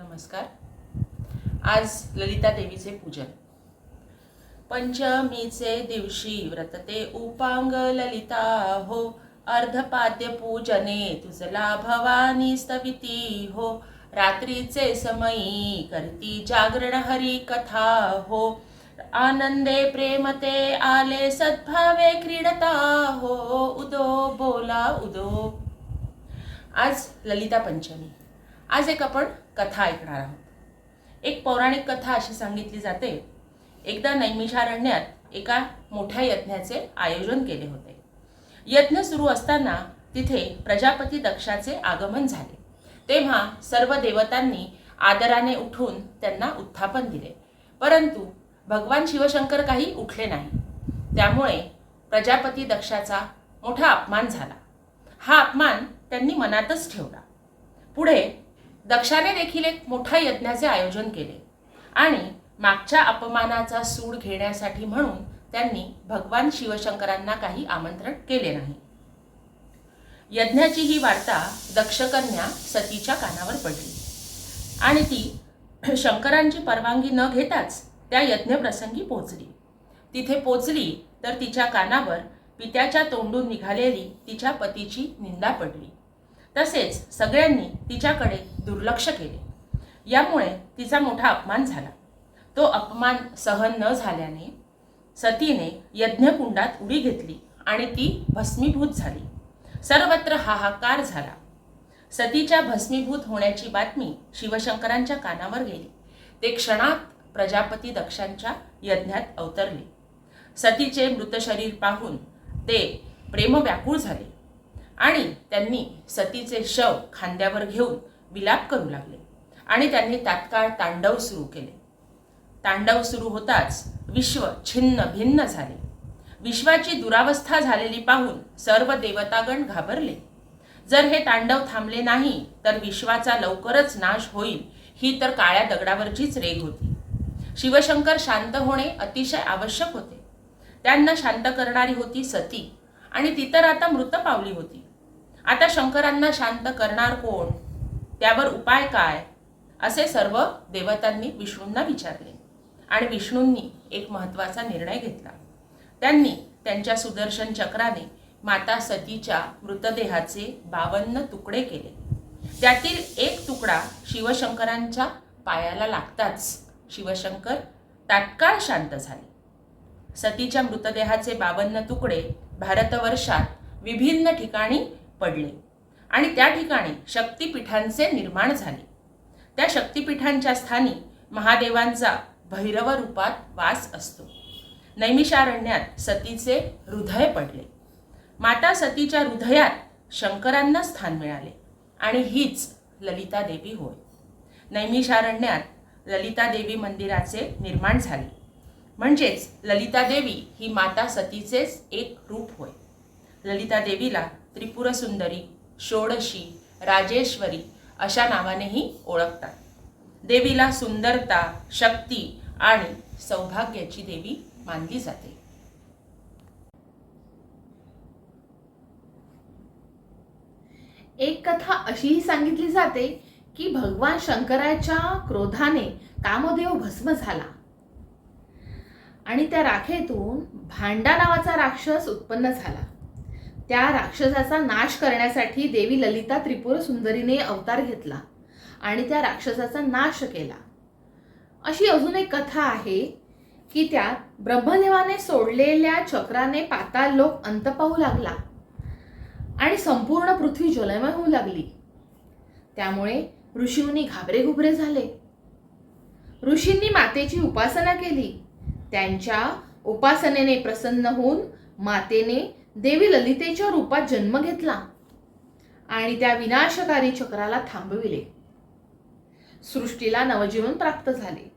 नमस्कार. आज ललिता देवीचे पूजन. पंचमीचे दिवशी व्रतते उपांग ललिता हो. अर्धपाद्य पूजने तुझला भवानी स्तविती हो. रात्रीचे समयी करती जागरण हरी कथा हो. आनंदे प्रेमते आले सद्भावे क्रीडता हो. उदो बोला उदो. आज ललिता पंचमी. आज एक आपण कथा ऐकणार आहोत. एक पौराणिक कथा अशी सांगितली जाते. एकदा नैमिषारण्यात एका मोठ्या यज्ञाचे आयोजन केले होते. यज्ञ सुरू असताना तिथे प्रजापती दक्षाचे आगमन झाले. तेव्हा सर्व देवतांनी आदराने उठून त्यांना उत्थापन दिले. परंतु भगवान शिवशंकर काही उठले नाही. त्यामुळे प्रजापती दक्षाचा मोठा अपमान झाला. हा अपमान त्यांनी मनातच ठेवला. पुढे दक्षाने देखील एक मोठ्या यज्ञाचे आयोजन केले. आणि मागच्या अपमानाचा सूड घेण्यासाठी म्हणून त्यांनी भगवान शिवशंकरांना काही आमंत्रण केले नाही. यज्ञाची ही वार्ता दक्षकन्या सतीच्या कानावर पडली. आणि ती शंकरांची परवानगी न घेताच त्या यज्ञप्रसंगी पोचली तिथे पोचली तर तिच्या कानावर पित्याच्या तोंडून निघालेली तिच्या पतीची निंदा पडली. तसेच सगळ्यांनी तिच्याकडे दुर्लक्ष केले. यामुळे तिचा मोठा अपमान झाला. तो अपमान सहन न झाल्याने सतीने यज्ञकुंडात उडी घेतली आणि ती भस्मीभूत झाली. सर्वत्र हाहाकार झाला. सतीच्या भस्मीभूत होण्याची बातमी शिवशंकरांच्या कानावर गेली. ते क्षणात प्रजापती दक्षांच्या यज्ञात अवतरले. सतीचे मृत शरीर पाहून ते प्रेमव्याकुळ झाले. आणि त्यांनी सतीचे शव खांद्यावर घेऊन विलाप करू लागले. आणि त्यांनी तात्काळ तांडव सुरू केले. तांडव सुरू होताच विश्व छिन्न भिन्न झाले. विश्वाची दुरावस्था झालेली पाहून सर्व देवतागण घाबरले. जर हे तांडव थांबले नाही तर विश्वाचा लवकरच नाश होईल ही तर काळ्या दगडावरचीच रेग होती. शिवशंकर शांत होणे अतिशय आवश्यक होते. त्यांना शांत करणारी होती सती आणि ती तर आता मृत पावली होती. आता शंकरांना शांत करणार कोण? त्यावर उपाय काय? असे सर्व देवतांनी विष्णूंना विचारले. आणि विष्णूंनी एक महत्त्वाचा निर्णय घेतला. त्यांनी त्यांच्या सुदर्शन चक्राने माता सतीच्या मृतदेहाचे बावन्न तुकडे केले. त्यातील एक तुकडा शिवशंकरांच्या पायाला लागताच शिवशंकर तात्काळ शांत झाले. सतीच्या मृतदेहाचे बावन्न तुकडे भारतवर्षात विभिन्न ठिकाणी पडले. आणि त्या ठिकाणी शक्तिपीठांचे निर्माण झाले. त्या शक्तिपीठांच्या स्थानी महादेवांचा भैरव रूपात वास असतो. नैमिषारण्यात सतीचे हृदय पडले. माता सतीच्या हृदयात शंकरांना स्थान मिळाले आणि हीच ललिता देवी होय. नैमिषारण्यात ललिता देवी मंदिराचे निर्माण झाले. म्हणजेच ललिता देवी ही माता सतीचेच एक रूप होय. ललिता देवीला त्रिपुर सुंदरी षोडशी राजेश्वरी अशा नावानेही ओळखतात. देवीला सुंदरता शक्ती आणि सौभाग्याची देवी मानली जाते. एक कथा अशीही सांगितली जाते की भगवान शंकराच्या क्रोधाने कामदेव भस्म झाला. आणि त्या राखेतून भांडा नावाचा राक्षस उत्पन्न झाला. त्या राक्षसाचा नाश करण्यासाठी देवी ललिता त्रिपुर सुंदरीने अवतार घेतला आणि त्या राक्षसाचा नाश केला. अशी अजून एक कथा आहे की त्यात ब्रह्मदेवाने सोडलेल्या चक्राने पाताळ लोक अंत पाहू लागला आणि संपूर्ण पृथ्वी जलमय होऊ लागली. त्यामुळे ऋषीमुनी घाबरेघुबरे झाले. ऋषींनी मातेची उपासना केली. त्यांच्या उपासनेने प्रसन्न होऊन मातेने देवी ललितेच्या रूपात जन्म घेतला आणि त्या विनाशकारी चक्राला थांबविले. सृष्टीला नवजीवन प्राप्त झाले.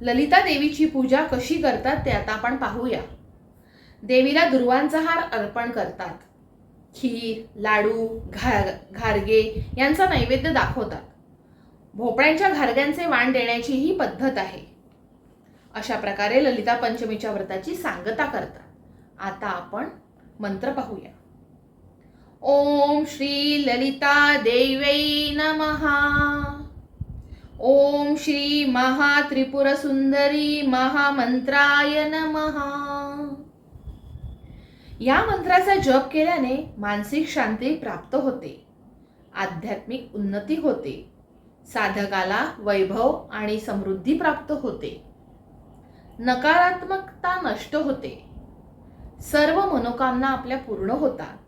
ललिता देवीची पूजा कशी करतात ते आता आपण पाहूया. देवीला दुर्वांचा हार अर्पण करतात. खीर लाडू घार घारगे यांचा नैवेद्य दाखवतात. भोपळ्यांच्या घारग्यांचे वाण देण्याची ही पद्धत आहे. अशा प्रकारे ललिता पंचमीच्या व्रताची सांगता करतात. आता आपण मंत्र पाहूया. ओम श्री ललिता देवै नमहा ओम श्री महात्रिपुर सुंदरी महामंत्राय नमहा या मंत्राचा जप केल्याने मानसिक शांती प्राप्त होते. आध्यात्मिक उन्नती होते. साधकाला वैभव आणि समृद्धी प्राप्त होते. नकारात्मकता नष्ट होते. सर्व मनोकामना आपल्या पूर्ण होतात.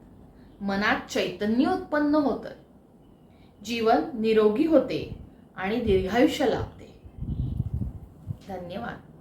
मनात चैतन्य उत्पन्न होतं. जीवन निरोगी होते आणि दीर्घायुष्य लाभते. धन्यवाद.